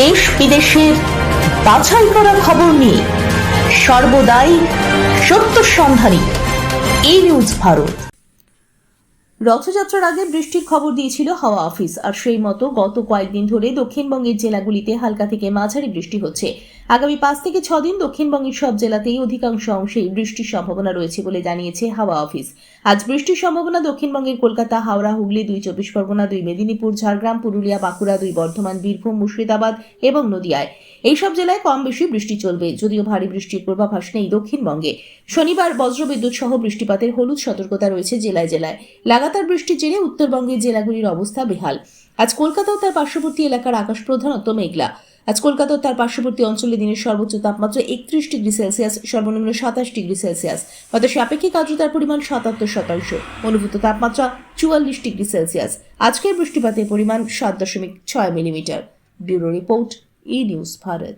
দেশ বিদেশের বাছাই করা খবর নিয়ে সর্বদাই সত্য সন্ধানী। এই নিউজ ভারত। রথযাত্রার আগে বৃষ্টির খবর দিয়েছিল হাওয়া অফিস, আর সেই মতো গত কয়েকদিন ধরে দক্ষিণবঙ্গের জেলাগুলিতে হালকা থেকে মাঝারি বৃষ্টি হচ্ছে। আগামী পাঁচ থেকে ছ দিন দক্ষিণবঙ্গের সব জেলাতেই অধিকাংশ অংশেই বৃষ্টির সম্ভাবনা রয়েছে বলে জানিয়েছে হাওয়া অফিস। আজ বৃষ্টির সম্ভাবনা দক্ষিণবঙ্গের কলকাতা, হাওড়া, হুগলি, দুই চব্বিশ পরগনা, দুই মেদিনীপুর, ঝাড়গ্রাম, পুরুলিয়া, বাঁকুড়া, দুই বর্ধমান, বীরভূম, মুর্শিদাবাদ এবং নদিয়ায়। এইসব জেলায় কম বেশি বৃষ্টি চলবে, যদিও ভারী বৃষ্টির পূর্বাভাস নেই দক্ষিণবঙ্গে। শনিবার বজ্রবিদ্যুৎ সহ বৃষ্টিপাতের হলুদ সতর্কতা রয়েছে জেলায় জেলায়। লাগাতার বৃষ্টির জেরে উত্তরবঙ্গের জেলাগুলির অবস্থা বেহাল। আজ কলকাতা ও তার পার্শ্ববর্তী এলাকার আকাশ প্রধানত মেঘলা। আজ কলকাতা তার পার্শ্ববর্তী অঞ্চলে দিনের সর্বোচ্চ তাপমাত্রা একত্রিশ ডিগ্রি সেলসিয়াস, সর্বনিম্ন সাতাশ ডিগ্রি সেলসিয়াস। বাতাসে আপেক্ষিক আর্দ্রতার পরিমাণ সাতাত্তর শতাংশ। অনুভূত তাপমাত্রা চুয়াল্লিশ ডিগ্রি সেলসিয়াস। আজকের বৃষ্টিপাতের পরিমাণ সাত দশমিক ছয় millimetre. Bureau report, E news Bharat.